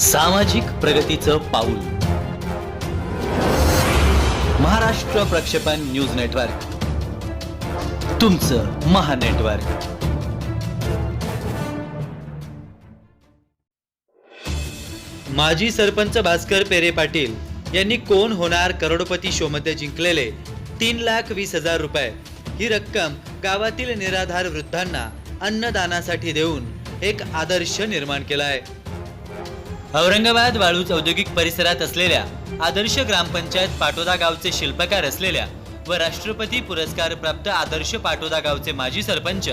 सामाजिक प्रगतीचं पाऊल. महाराष्ट्र प्रक्षेपण न्यूज नेटवर्क. तुमचं महानेटवर्क माजी सरपंच भास्कर पेरे पाटील यांनी कोण होणार करोडपती शोमध्ये जिंकलेले तीन लाख वीस हजार रुपये? ही रक्कम गावातील निराधार वृद्धांना अन्नदानासाठी देऊन एक आदर्श निर्माण केला आहे औरंगाबाद वाळूज औद्योगिक परिसरात असलेल्या आदर्श ग्रामपंचायत पाटोदा गावचे शिल्पकार असलेल्या व राष्ट्रपती पुरस्कार प्राप्त आदर्श पाटोदा गावचे माजी सरपंच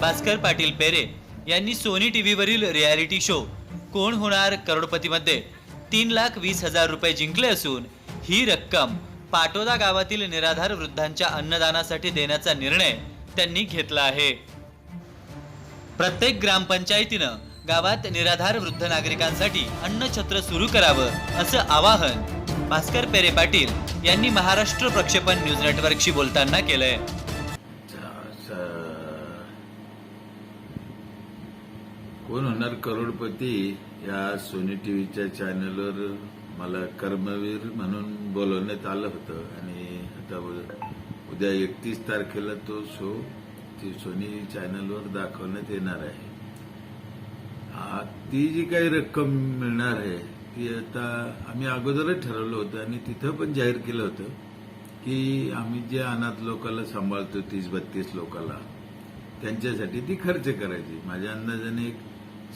भास्कर पाटील पेरे यांनी सोनी टीव्हीवरील रियालिटी शो कोण होणार करोडपतीमध्ये तीन लाख वीस हजार रुपये जिंकले असून ही रक्कम पाटोदा गावातील निराधार वृद्धांच्या अन्नदानासाठी देण्याचा निर्णय त्यांनी घेतला आहे. प्रत्येक ग्रामपंचायतीनं गावात निराधार वृद्ध नागरिकांसाठी अन्नछत्र सुरू करावं असं आवाहन भास्कर पेरे पाटील यांनी महाराष्ट्र प्रक्षेपण न्यूज नेटवर्कशी बोलताना केलंय. कोण होणार करोडपती या सोनी टीव्हीच्या चॅनलवर? मला कर्मवीर म्हणून बोलवण्यात आलं होतं आणि आता उद्या एकतीस तारखेला तो शो ती सोनी चॅनलवर दाखवण्यात येणार आहे. ती जी काही रक्कम मिळणार आहे ती आता आम्ही अगोदरच ठरवलं होतं आणि तिथं पण जाहीर केलं होतं की आम्ही जे अनाथ लोकाला सांभाळतो तीस बत्तीस लोकाला त्यांच्यासाठी ती खर्च करायची. माझ्या अंदाजाने एक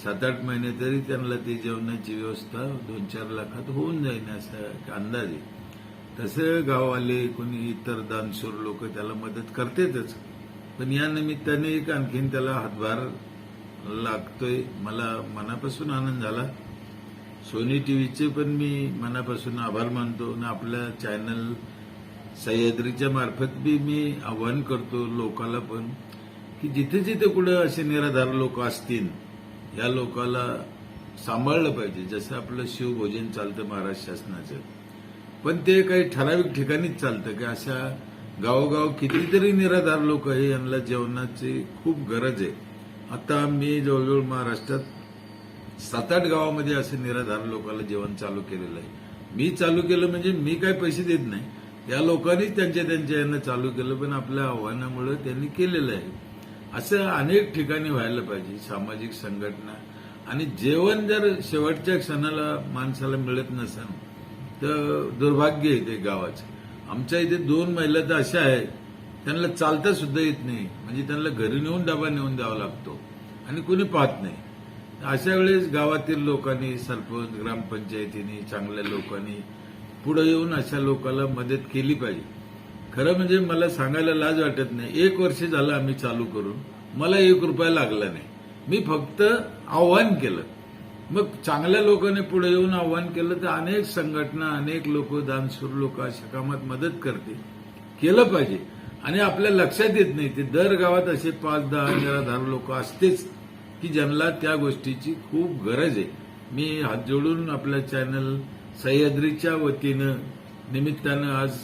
सात आठ महिने तरी त्यांना ती जेवणाची व्यवस्था दोन चार लाखात होऊन जाईल असा अंदाज आहे. तसं गाववाले कोणी इतर दानशूर लोक त्याला मदत करतातच. पण या निमित्ताने एक आणखीन त्याला हातभार लागतोय. मला मनापासून आनंद झाला. सोनी टीव्हीचे पण मी मनापासून आभार मानतो. आणि आपल्या चॅनल सह्याद्रीच्या मार्फत बी मी आवाहन करतो लोकाला पण की जिथे जिथे कुठं असे निराधार लोक असतील या लोकाला सांभाळलं पाहिजे. जसं आपलं शिवभोजन चालतं महाराष्ट्र शासनाचं. पण ते काही ठराविक ठिकाणीच चालतं की अशा गावोगाव कितीतरी निराधार लोक आहे यांना जेवणाची खूप गरज आहे. आता मी जवळजवळ महाराष्ट्रात सात आठ गावामध्ये असे निराधार लोकांना जेवण चालू केलेलं आहे. मी चालू केलं म्हणजे मी काय पैसे देत नाही. या लोकांनीच त्यांच्या त्यांच्या यांना चालू केलं पण आपल्या आव्हानामुळे त्यांनी केलेलं आहे. असं अनेक ठिकाणी व्हायला पाहिजे सामाजिक संघटना. आणि जेवण जर शेवटच्या क्षणाला माणसाला मिळत नसेल तर दुर्भाग्य आहे ते गावाचं. आमच्या इथे दोन महिला तर अशा आहेत त्यांना चालता सुद्धा येत नाही. म्हणजे त्यांना घरी नेऊन डबा नेऊन द्यावा लागतो. आणि कुणी पाहत नाही. अशा वेळेस गावातील लोकांनी सरपंच ग्रामपंचायतीने चांगल्या लोकांनी पुढे येऊन अशा लोकांना मदत केली पाहिजे. खरं म्हणजे मला सांगायला लाज वाटत नाही. एक वर्ष झालं आम्ही चालू करून. मला एक रुपया लागला नाही. मी फक्त आव्हान केलं. मग चांगल्या लोकांनी पुढे येऊन आव्हान केलं तर अनेक संघटना अनेक लोक दानशूर लोक अशा कामात मदत करते केलं पाहिजे. आणि आपल्या लक्षात येत नाही. ते दर गावात असे पाच दहा निराधार लोक असतेच की ज्यांना त्या गोष्टीची खूप गरज आहे. मी हात जोडून आपल्या चॅनल सह्याद्रीच्या वतीनं निमित्तानं आज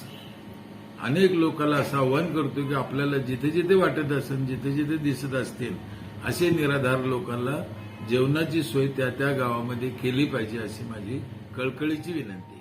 अनेक लोकांना असं आव्हान करतो की आपल्याला जिथे जिथे वाटत असेल जिथे जिथे दिसत असतील असे निराधार लोकांना जेवणाची सोय त्या त्या गावामध्ये केली पाहिजे अशी माझी कळकळीची विनंती